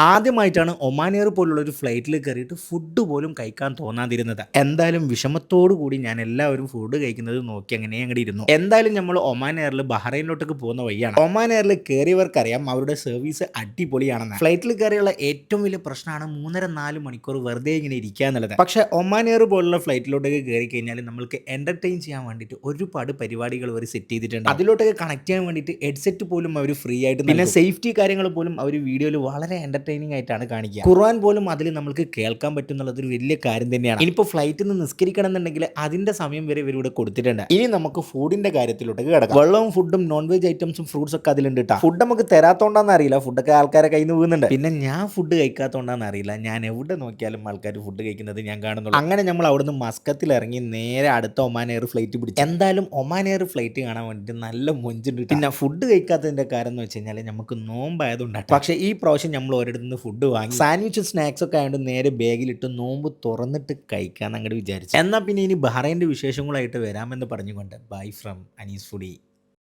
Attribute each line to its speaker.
Speaker 1: ആദ്യമായിട്ടാണ് Oman air പോലുള്ള ഒരു ഫ്ലൈറ്റിൽ കയറിയിട്ട് ഫുഡ് പോലും കഴിക്കാൻ തോന്നാതിരുന്നത്. എന്തായാലും വിഷമത്തോടു കൂടി ഞാൻ എല്ലാവരും ഫുഡ് കഴിക്കുന്നത് നോക്കി അങ്ങനെ അങ്ങോട്ട് ഇരുന്നു. എന്തായാലും നമ്മൾ ഒമാൻ എയറിൽ ബഹ്റൈനിലോട്ടൊക്കെ പോകുന്ന വഴിയാണ്. ഒമാൻ എയറിൽ കയറിയവർക്കറിയാം അവരുടെ സർവീസ് അടിപൊളിയാണെന്ന്. ഫ്ലൈറ്റിൽ കയറിയുള്ള ഏറ്റവും വലിയ പ്രശ്നമാണ് മൂന്നര നാല് മണിക്കൂർ വെറുതെ ഇങ്ങനെ ഇരിക്കുക എന്നുള്ളത്. പക്ഷേ ഒമാൻ എയർ പോലുള്ള ഫ്ലൈറ്റിലോട്ടൊക്കെ കയറി കഴിഞ്ഞാൽ നമ്മൾക്ക് എന്റർടൈൻ ചെയ്യാൻ വേണ്ടിയിട്ട് ഒരുപാട് പരിപാടികൾ അവർ സെറ്റ് ചെയ്തിട്ടുണ്ട്. അതിലോട്ടൊക്കെ കണക്ട് ചെയ്യാൻ വേണ്ടിയിട്ട് ഹെഡ്സെറ്റ് പോലും അവർ ഫ്രീ ആയിട്ട് പിന്നെ സേഫ്റ്റി കാര്യങ്ങൾ പോലും അവർ വീഡിയോയിൽ വളരെ എന്റർടൈനിങ് ആയിട്ടാണ് കാണിക്കുക. ഖുർആൻ പോലും അതിൽ നമുക്ക് കേൾക്കാൻ പറ്റും ഒരു വലിയ കാര്യം തന്നെയാണ്. ഇനിയിപ്പോൾ ഫ്ലൈറ്റിൽ നിന്ന് നിസ്കരിക്കണം എന്നുണ്ടെങ്കിൽ അതിന്റെ സമയം വരെ ഇവരിവിടെ കൊടുത്തിട്ടുണ്ട്. ഇനി നമുക്ക് ഫുഡിന്റെ കാര്യത്തിലോട്ടൊക്കെ കിടക്കാം. വെള്ളവും ഫുഡും നോൺ വെജ് ഐറ്റംസും ഫ്രൂട്ട്സ് ഒക്കെ അതിലുണ്ട് കേട്ടോ ഫുഡ് നമുക്ക് തരാത്തോണ്ടാന്ന് അറിയില്ല. ഫുഡൊക്കെ ആൾക്കാരെ കയ്യിൽ നിന്ന് വീഴുന്നുണ്ട്. പിന്നെ ഞാൻ ഫുഡ് കഴിക്കാത്തോണ്ടാന്ന് അറിയില്ല. ഞാൻ എവിടെ നോക്കിയാലും ആൾക്കാർ ഫുഡ് കഴിക്കുന്നത് ഞാൻ കാണുന്നുള്ളൂ. അങ്ങനെ നമ്മൾ അവിടുന്ന് മസ്കത്തിൽ ഇറങ്ങി നേരെ അടുത്ത ഒമാൻ എയർ ഫ്ലൈറ്റ് പിടിച്ചു. എന്തായാലും ഒമാൻ എയർ ഫ്ലൈറ്റ് കാണാൻ വേണ്ടിയിട്ട് നല്ല മൊഞ്ചുണ്ട് പിന്നെ ഫുഡ് കഴിക്കാത്തതിന്റെ കാര്യം എന്ന് വെച്ച് കഴിഞ്ഞാൽ നമുക്ക് നോമ്പായതുകൊണ്ടാണ് പക്ഷേ ഈ പ്രാവശ്യം നമ്മൾ ഒരിടത്ത് നിന്ന് ഫുഡ് വാങ്ങി. സാൻഡ്വിച്ചും സ്നാക്സ് ഒക്കെ ആയതുകൊണ്ട് നേരെ ബാഗിലിട്ട് നോമ്പ് തുറന്നിട്ട് കഴിക്കാൻ അങ്ങോട്ട് വിചാരിച്ചു. എന്നാൽ പിന്നെ ഇനി ബഹ്റൈന്റെ വിശേഷങ്ങളായിട്ട് വരാമെന്ന് പറഞ്ഞുകൊണ്ട് ബൈ ഫ്രം അനീസ് ഫുഡി.